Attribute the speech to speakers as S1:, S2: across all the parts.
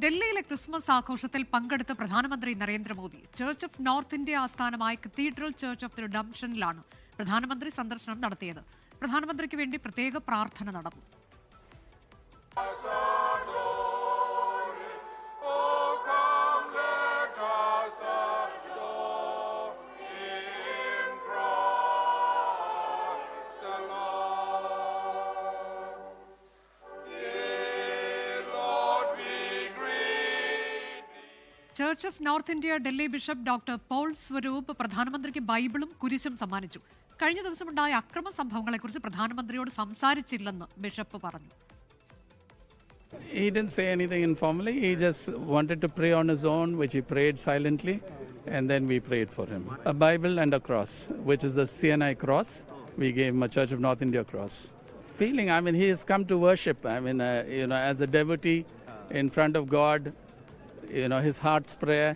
S1: ഡൽഹിയിലെ ക്രിസ്മസ് ആഘോഷത്തിൽ പങ്കെടുത്ത പ്രധാനമന്ത്രി Narendra Modi church of north India ആസ്ഥാനമായ കത്തീഡ്രൽ ചർച്ച് ഓഫ് ദി റിഡംഷനിലാണ് പ്രധാനമന്ത്രി സന്ദർശനം നടത്തിയത്. പ്രധാനമന്ത്രിക്ക് വേണ്ടി പ്രത്യേക പ്രാർത്ഥന നടന്നു. Church of north India Delhi bishop doctor Paul Swarup പ്രധാനമന്ത്രിക്ക് ബൈബിളും കുരിശും സമ്മാനിച്ചു കഴിഞ്ഞ ദിവസമുണ്ടായ അക്രമ സംഭവങ്ങളെക്കുറിച്ച് പ്രധാനമന്ത്രിയോട് സംസാരിച്ചില്ലെന്ന് ബിഷപ്പ് പറഞ്ഞു
S2: He didn't say anything informally. He just wanted to pray on his own, which he prayed silently, and then we prayed for him. A Bible and a cross, which is the CNI cross. We gave him a Church of North India cross. Feeling, I mean, he has come to worship. I mean, uh, you know, as a devotee in front of God, you know, his heart's prayer.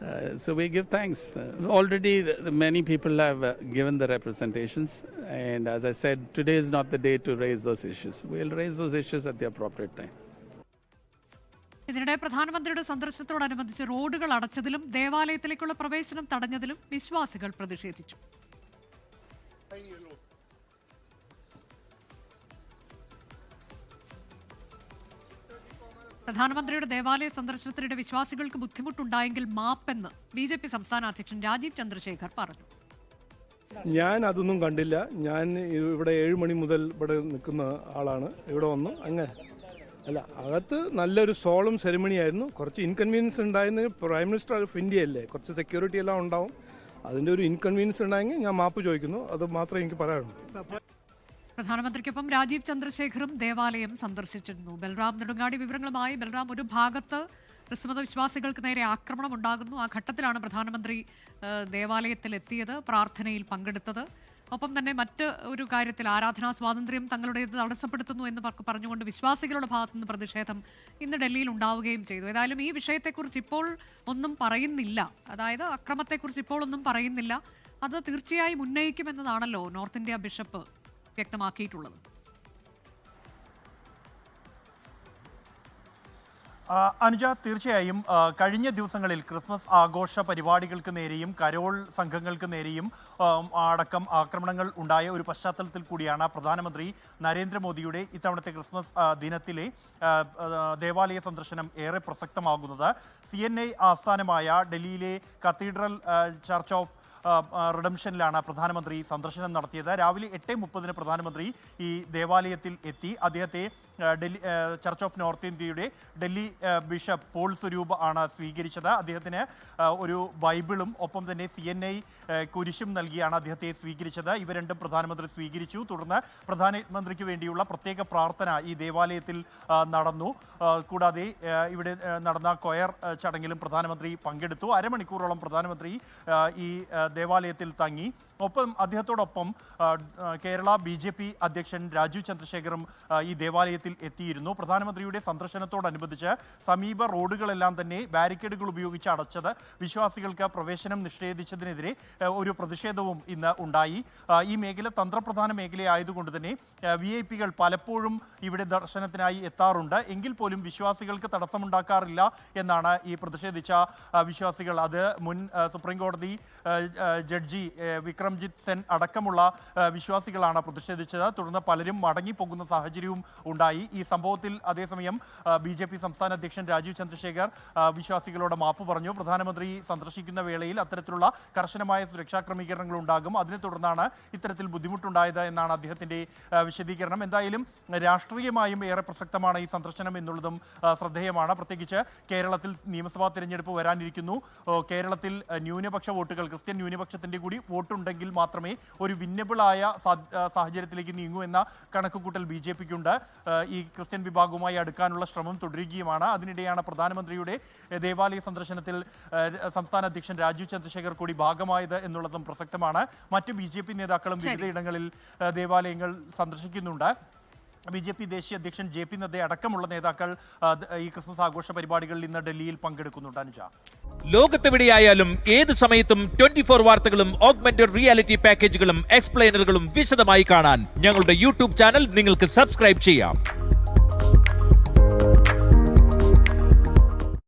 S2: Uh, so we give thanks. Uh, already, the, the many people have uh, given the representations, and as I said, today is not the day to raise those issues. We'll raise those issues at the appropriate time.
S1: ഇതിനിടെ പ്രധാനമന്ത്രിയുടെ സന്ദർശനത്തോടനുബന്ധിച്ച് റോഡുകൾ അടച്ചതിലും ദേവാലയത്തിലേക്കുള്ള പ്രവേശനം തടഞ്ഞതിലും വിശ്വാസികൾ പ്രതിഷേധിച്ചു പ്രധാനമന്ത്രിയുടെ ദേവാലയ സന്ദർശനത്തിനിടെ വിശ്വാസികൾക്ക് ബുദ്ധിമുട്ടുണ്ടായെങ്കിൽ മാപ്പെന്ന് ബി ജെ പി സംസ്ഥാന അധ്യക്ഷൻ രാജീവ് ചന്ദ്രശേഖർ പറഞ്ഞു.
S3: ഞാൻ അതൊന്നും കണ്ടില്ല. ഞാൻ ഇവിടെ ഏഴ് മണി മുതൽ ഇവിടെ നിൽക്കുന്ന ആളാണ്. ഇവിടെ വന്നു. അങ്ങനെ അല്ല അകത്ത് നല്ലൊരു സോളും സെറിമണി ആയിരുന്നു കുറച്ച് ഇൻകൺവീനിയൻസ് ഉണ്ടായിരുന്നു പ്രൈം മിനിസ്റ്റർ ഓഫ് ഇന്ത്യ അല്ലേ? കുറച്ച് സെക്യൂരിറ്റി എല്ലാം ഉണ്ടാവും. അതിന്റെ ഒരു ഇൻകൺവീനിയൻസ് ഉണ്ടായെങ്കിൽ ഞാൻ മാപ്പ് ചോദിക്കുന്നു. അത് മാത്രമേ എനിക്ക് പറയാനുള്ളൂ.
S1: പ്രധാനമന്ത്രിക്കൊപ്പം രാജീവ് ചന്ദ്രശേഖറും ദേവാലയം സന്ദർശിച്ചിരുന്നു. ബൽറാം നെടുങ്ങാടി വിവരങ്ങളുമായി ബൽറാം ഒരു ഭാഗത്ത് ക്രിസ്തുമത വിശ്വാസികൾക്ക് നേരെ ആക്രമണം ഉണ്ടാകുന്നു. ആ ഘട്ടത്തിലാണ് പ്രധാനമന്ത്രി ദേവാലയത്തിൽ എത്തിയത് പ്രാർത്ഥനയിൽ പങ്കെടുത്തത്. ഒപ്പം തന്നെ മറ്റ് ഒരു കാര്യത്തിൽ ആരാധനാ സ്വാതന്ത്ര്യം തങ്ങളുടേത് തടസ്സപ്പെടുത്തുന്നു എന്ന് പറഞ്ഞുകൊണ്ട് വിശ്വാസികളുടെ ഭാഗത്തുനിന്ന് പ്രതിഷേധം ഇന്ന് ഡൽഹിയിൽ ഉണ്ടാവുകയും ചെയ്തു. ഏതായാലും ഈ വിഷയത്തെക്കുറിച്ച് ഇപ്പോൾ ഒന്നും പറയുന്നില്ല. അതായത് അക്രമത്തെക്കുറിച്ച് ഇപ്പോൾ ഒന്നും പറയുന്നില്ല. അത് തീർച്ചയായും ഉന്നയിക്കുമെന്നതാണല്ലോ നോർത്ത് ഇന്ത്യ ബിഷപ്പ് വ്യക്തമാക്കിയിട്ടുള്ളത്.
S4: അനുജ തീർച്ചയായും കഴിഞ്ഞ ദിവസങ്ങളിൽ ക്രിസ്മസ് ആഘോഷ പരിപാടികൾക്ക് നേരെയും കരോൾ സംഘങ്ങൾക്ക് നേരെയും അടക്കം ആക്രമണങ്ങൾ ഉണ്ടായ ഒരു പശ്ചാത്തലത്തിൽ കൂടിയാണ് പ്രധാനമന്ത്രി നരേന്ദ്രമോദിയുടെ ഇത്തവണത്തെ ക്രിസ്മസ് ദിനത്തിലെ ദേവാലയ സന്ദർശനം ഏറെ പ്രസക്തമാകുന്നത്. സി ആസ്ഥാനമായ ഡൽഹിയിലെ കത്തീഡ്രൽ ചർച്ച് ഓഫ് റിഡംഷനിലാണ് പ്രധാനമന്ത്രി സന്ദർശനം നടത്തിയത്. രാവിലെ എട്ട് മുപ്പതിന് പ്രധാനമന്ത്രി ഈ ദേവാലയത്തിൽ എത്തി. അദ്ദേഹത്തെ ഡൽഹി ചർച്ച് ഓഫ് നോർത്ത് ഇന്ത്യയുടെ ഡൽഹി ബിഷപ്പ് പോൾ സ്വരൂപ് ആണ് സ്വീകരിച്ചത്. അദ്ദേഹത്തിന് ഒരു ബൈബിളും ഒപ്പം തന്നെ സി എൻ ഐ കുരിശും നൽകിയാണ് അദ്ദേഹത്തെ സ്വീകരിച്ചത്. ഇവ രണ്ടും പ്രധാനമന്ത്രി സ്വീകരിച്ചു. തുടർന്ന് പ്രധാനമന്ത്രിക്ക് വേണ്ടിയുള്ള പ്രത്യേക പ്രാർത്ഥന ഈ ദേവാലയത്തിൽ നടന്നു. കൂടാതെ ഇവിടെ നടന്ന കൊയർ ചടങ്ങിലും പ്രധാനമന്ത്രി പങ്കെടുത്തു. അരമണിക്കൂറോളം പ്രധാനമന്ത്രി ഈ ദേവാലയത്തിൽ തങ്ങി. ഒപ്പം അദ്ദേഹത്തോടൊപ്പം കേരള ബി അധ്യക്ഷൻ രാജീവ് ചന്ദ്രശേഖറും ഈ ദേവാലയത്തിൽ എത്തിയിരുന്നു. പ്രധാനമന്ത്രിയുടെ സന്ദർശനത്തോടനുബന്ധിച്ച് സമീപ റോഡുകളെല്ലാം തന്നെ ബാരിക്കേഡുകൾ ഉപയോഗിച്ച് അടച്ചത് വിശ്വാസികൾക്ക് പ്രവേശനം നിഷേധിച്ചതിനെതിരെ ഒരു പ്രതിഷേധവും ഇന്ന് ഉണ്ടായി. ഈ മേഖല തന്ത്രപ്രധാന മേഖലയായതുകൊണ്ട് തന്നെ വി ഐ പികൾ പലപ്പോഴും ഇവിടെ ദർശനത്തിനായി എത്താറുണ്ട്. എങ്കിൽ പോലും വിശ്വാസികൾക്ക് തടസ്സമുണ്ടാക്കാറില്ല എന്നാണ് ഈ പ്രതിഷേധിച്ച വിശ്വാസികൾ. അത് മുൻ സുപ്രീം കോടതി ജഡ്ജി വിക്രംജിത് സെൻ അടക്കമുള്ള വിശ്വാസികളാണ് പ്രതിഷേധിച്ചത്. തുടർന്ന് പലരും മടങ്ങിപ്പോകുന്ന സാഹചര്യവും ഉണ്ടായി. ഈ സംഭവത്തിൽ അതേസമയം ബി ജെ പി സംസ്ഥാന അധ്യക്ഷൻ രാജീവ് ചന്ദ്രശേഖർ വിശ്വാസികളോട് മാപ്പ് പറഞ്ഞു. പ്രധാനമന്ത്രി സന്ദർശിക്കുന്ന വേളയിൽ അത്തരത്തിലുള്ള കർശനമായ സുരക്ഷാ ക്രമീകരണങ്ങൾ ഉണ്ടാകും അതിനെ തുടർന്നാണ് ഇത്തരത്തിൽ ബുദ്ധിമുട്ടുണ്ടായത് എന്നാണ് അദ്ദേഹത്തിന്റെ വിശദീകരണം. എന്തായാലും രാഷ്ട്രീയമായും ഏറെ പ്രസക്തമാണ് ഈ സന്ദർശനം എന്നുള്ളതും ശ്രദ്ധേയമാണ്. പ്രത്യേകിച്ച് കേരളത്തിൽ നിയമസഭാ തിരഞ്ഞെടുപ്പ് വരാനിരിക്കുന്നു. കേരളത്തിൽ ന്യൂനപക്ഷ വോട്ടുകൾ ക്രിസ്ത്യൻ ന്യൂനപക്ഷത്തിന്റെ കൂടി വോട്ടുണ്ടെങ്കിൽ മാത്രമേ ഒരു വിന്നബിളായ സാഹചര്യത്തിലേക്ക് നീങ്ങൂ എന്ന കണക്കുകൂട്ടൽ ബി ജെ പിക്കുണ്ട്. ഈ ക്രിസ്ത്യൻ വിഭാഗവുമായി അടുക്കാനുള്ള ശ്രമം തുടരുകയുമാണ്. അതിനിടെയാണ് പ്രധാനമന്ത്രിയുടെ ദേവാലയ സന്ദർശനത്തിൽ സംസ്ഥാന അധ്യക്ഷൻ രാജീവ് ചന്ദ്രശേഖർ കൂടി ഭാഗമായത് എന്നുള്ളതും പ്രസക്തമാണ്. മറ്റ് ബി ജെ പി നേതാക്കളും. വിവിധയിടങ്ങളിൽ ദേവാലയങ്ങൾ സന്ദർശിക്കുന്നുണ്ട്. ബി ജെ പി ദേശീയ അധ്യക്ഷൻ ജെ പി നദ്ദ അടക്കമുള്ള നേതാക്കൾ ഈ ക്രിസ്മസ് ആഘോഷ പരിപാടികളിൽ ഇന്ന് ഡൽഹിയിൽ പങ്കെടുക്കുന്നുണ്ട്. അനുജ?
S5: ലോകത്തെവിടെയായാലും ഏത് സമയത്തും ട്വന്റി ഫോർ വാർത്തകളും ഓഗ്മെന്റഡ് റിയാലിറ്റി പാക്കേജുകളും എക്സ്പ്ലെയിനറുകളും വിശദമായി കാണാൻ ഞങ്ങളുടെ യൂട്യൂബ് ചാനൽ നിങ്ങൾക്ക് സബ്സ്ക്രൈബ് ചെയ്യാം.